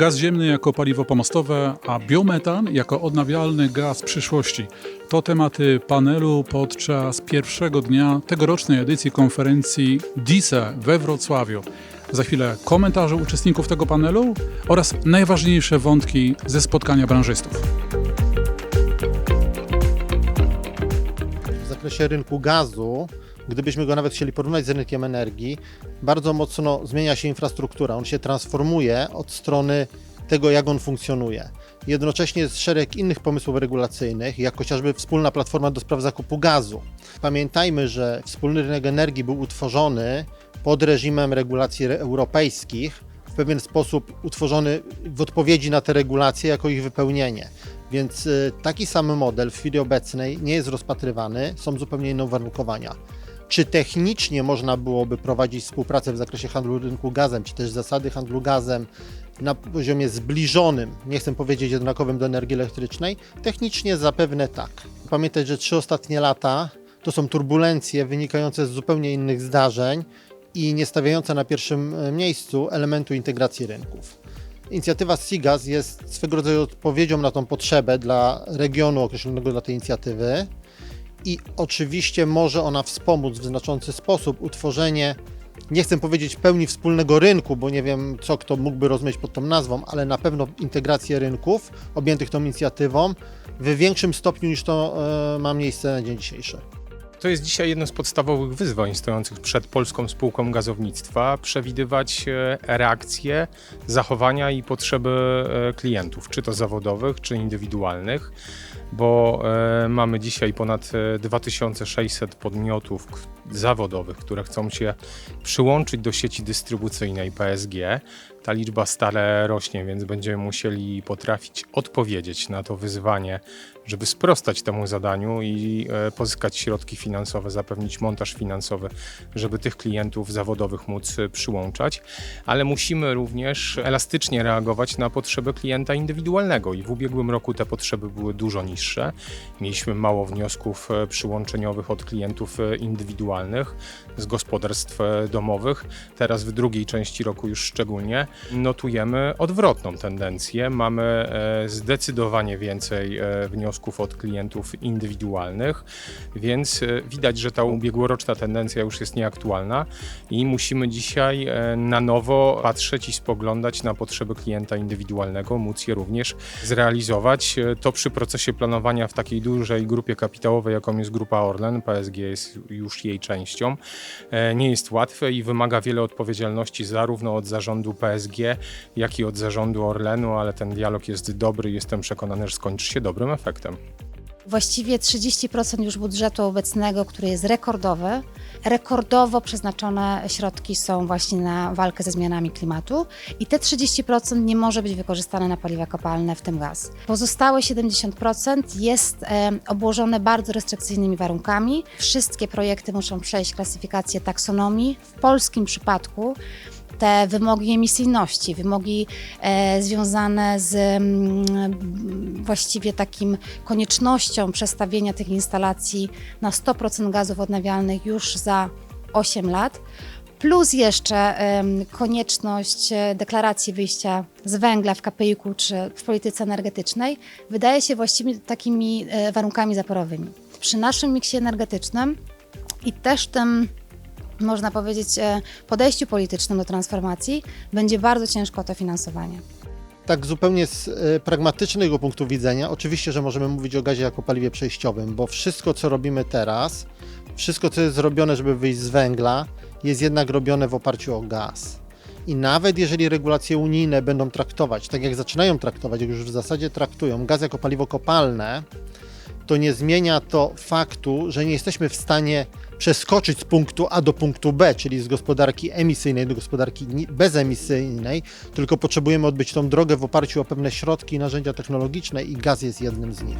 Gaz ziemny jako paliwo pomostowe, a biometan jako odnawialny gaz przyszłości. To tematy panelu podczas pierwszego dnia tegorocznej edycji konferencji DISE we Wrocławiu. Za chwilę komentarze uczestników tego panelu oraz najważniejsze wątki ze spotkania branżystów. w zakresie rynku gazu, gdybyśmy go nawet chcieli porównać z rynkiem energii, bardzo mocno zmienia się infrastruktura. On się transformuje od strony tego, jak on funkcjonuje. Jednocześnie jest szereg innych pomysłów regulacyjnych, jak chociażby wspólna platforma do spraw zakupu gazu. Pamiętajmy, że wspólny rynek energii był utworzony pod reżimem regulacji re- europejskich, w pewien sposób utworzony w odpowiedzi na te regulacje jako ich wypełnienie. Więc y, taki sam model w chwili obecnej nie jest rozpatrywany, są zupełnie inne uwarunkowania. Czy technicznie można byłoby prowadzić współpracę w zakresie handlu rynku gazem, czy też zasady handlu gazem na poziomie zbliżonym, nie chcę powiedzieć jednakowym do energii elektrycznej? Technicznie zapewne tak. Pamiętać, że trzy ostatnie lata to są turbulencje wynikające z zupełnie innych zdarzeń i nie stawiające na pierwszym e, miejscu elementu integracji rynków. Inicjatywa SIGAS jest swego rodzaju odpowiedzią na tą potrzebę dla regionu określonego dla tej inicjatywy i oczywiście może ona wspomóc w znaczący sposób utworzenie, nie chcę powiedzieć pełni wspólnego rynku, bo nie wiem co kto mógłby rozumieć pod tą nazwą, ale na pewno integrację rynków objętych tą inicjatywą w większym stopniu niż to e, ma miejsce na dzień dzisiejszy. To jest dzisiaj jedno z podstawowych wyzwań stojących przed Polską Spółką Gazownictwa przewidywać e, reakcje, zachowania i potrzeby e, klientów, czy to zawodowych, czy indywidualnych, bo e, mamy dzisiaj ponad e, 2600 podmiotów k- zawodowych, które chcą się przyłączyć do sieci dystrybucyjnej PSG. Ta liczba stale rośnie, więc będziemy musieli potrafić odpowiedzieć na to wyzwanie, żeby sprostać temu zadaniu i e, pozyskać środki finansowe, zapewnić montaż finansowy, żeby tych klientów zawodowych móc e, przyłączać, ale musimy również elastycznie reagować na potrzeby klienta indywidualnego i w ubiegłym roku te potrzeby były dużo niższe. Mieliśmy mało wniosków e, przyłączeniowych od klientów e, indywidualnych z gospodarstw e, domowych. Teraz w drugiej części roku już szczególnie notujemy odwrotną tendencję. Mamy zdecydowanie więcej wniosków od klientów indywidualnych, więc widać, że ta ubiegłoroczna tendencja już jest nieaktualna i musimy dzisiaj na nowo patrzeć i spoglądać na potrzeby klienta indywidualnego, móc je również zrealizować. To przy procesie planowania w takiej dużej grupie kapitałowej, jaką jest Grupa Orlen, PSG jest już jej częścią, e, nie jest łatwe i wymaga wiele odpowiedzialności zarówno od zarządu PSG, jak i od zarządu Orlenu, ale ten dialog jest dobry i jestem przekonany, że skończy się dobrym efektem. Właściwie 30% już budżetu obecnego, który jest rekordowy. Rekordowo przeznaczone środki są właśnie na walkę ze zmianami klimatu i te 30% nie może być wykorzystane na paliwa kopalne, w tym gaz. Pozostałe 70% jest e, obłożone bardzo restrykcyjnymi warunkami. Wszystkie projekty muszą przejść klasyfikację taksonomii. W polskim przypadku te wymogi emisyjności, wymogi e, związane z mm, właściwie takim koniecznością przestawienia tych instalacji na 100% gazów odnawialnych już za 8 lat. Plus jeszcze konieczność e, deklaracji wyjścia z węgla w KPI-ku czy w polityce energetycznej wydaje się właściwie takimi e, warunkami zaporowymi. Przy naszym miksie energetycznym i też tym można powiedzieć, e, podejściu politycznym do transformacji, będzie bardzo ciężko to finansowanie. Tak zupełnie z e, pragmatycznego punktu widzenia, oczywiście, że możemy mówić o gazie jako paliwie przejściowym, bo wszystko, co robimy teraz, wszystko, co jest zrobione, żeby wyjść z węgla, jest jednak robione w oparciu o gaz. I nawet jeżeli regulacje unijne będą traktować, tak jak zaczynają traktować, jak już w zasadzie traktują, gaz jako paliwo kopalne, to nie zmienia to faktu, że nie jesteśmy w stanie przeskoczyć z punktu A do punktu B, czyli z gospodarki emisyjnej do gospodarki bezemisyjnej, tylko potrzebujemy odbyć tą drogę w oparciu o pewne środki i narzędzia technologiczne i gaz jest jednym z nich.